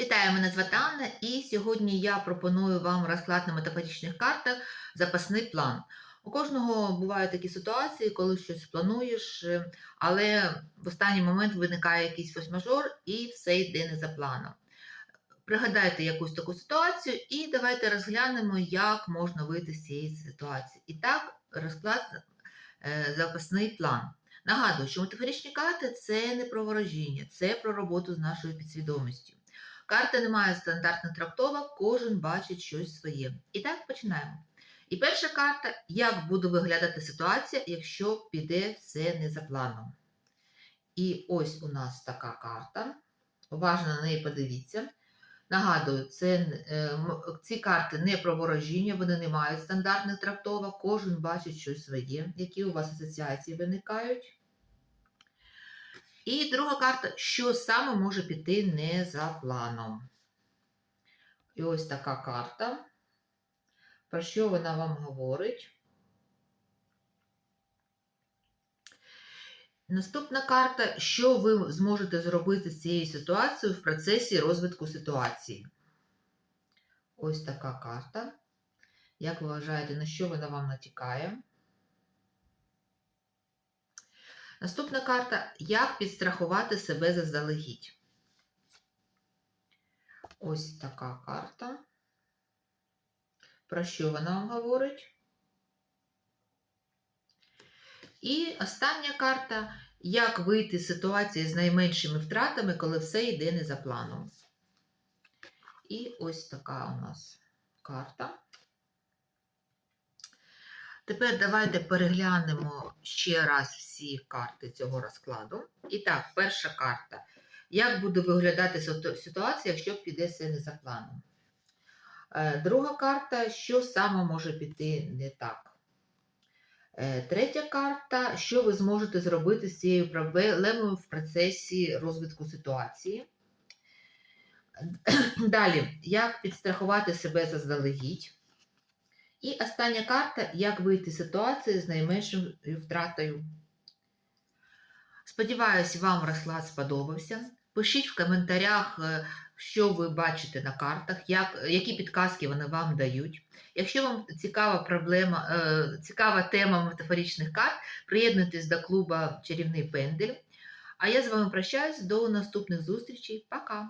Вітаю, мене звати Анна, і сьогодні я пропоную вам розклад на метафоричних картах запасний план. У кожного бувають такі ситуації, коли щось плануєш, е, але в останній момент виникає якийсь форс-мажор і все йде не за планом. Пригадайте якусь таку ситуацію і давайте розглянемо, як можна вийти з цієї ситуації. І так, розклад е, запасний план. Нагадую, що метафоричні карти це не про ворожіння, це про роботу з нашою підсвідомістю. Карта не має стандартних трактовок, кожен бачить щось своє. І так починаємо. І перша карта як буде виглядати ситуація, якщо піде все не за планом. І ось у нас така карта. Уважно на неї подивіться. Нагадую, це, е, ці карти не про ворожіння, вони не мають стандартних трактовок, кожен бачить щось своє, які у вас асоціації виникають. І друга карта, що саме може піти не за планом. І ось така карта. Про що вона вам говорить? Наступна карта, що ви зможете зробити з цією ситуацією в процесі розвитку ситуації. Ось така карта. Як ви вважаєте, на що вона вам натякає? Наступна карта як підстрахувати себе заздалегідь. Ось така карта. Про що вона вам говорить? І остання карта як вийти з ситуації з найменшими втратами, коли все йде не за планом. І ось така у нас карта. Тепер давайте переглянемо ще раз всі карти цього розкладу. І так, перша карта. Як буде виглядати ситуація, якщо піде все не за планом? Е, Друга карта, що саме може піти не так? Е, Третя карта, що ви зможете зробити з цією проблемою в процесі розвитку ситуації? Далі, як підстрахувати себе заздалегідь? І остання карта як вийти з ситуації з найменшою втратою. Сподіваюсь, вам розклад сподобався. Пишіть в коментарях, е, що ви бачите на картах, як, які підказки вони вам дають. Якщо вам цікава проблема, е, цікава тема метафоричних карт, приєднуйтесь до клуба Чарівний Пендель. А я з вами прощаюсь до наступних зустрічей. Пока!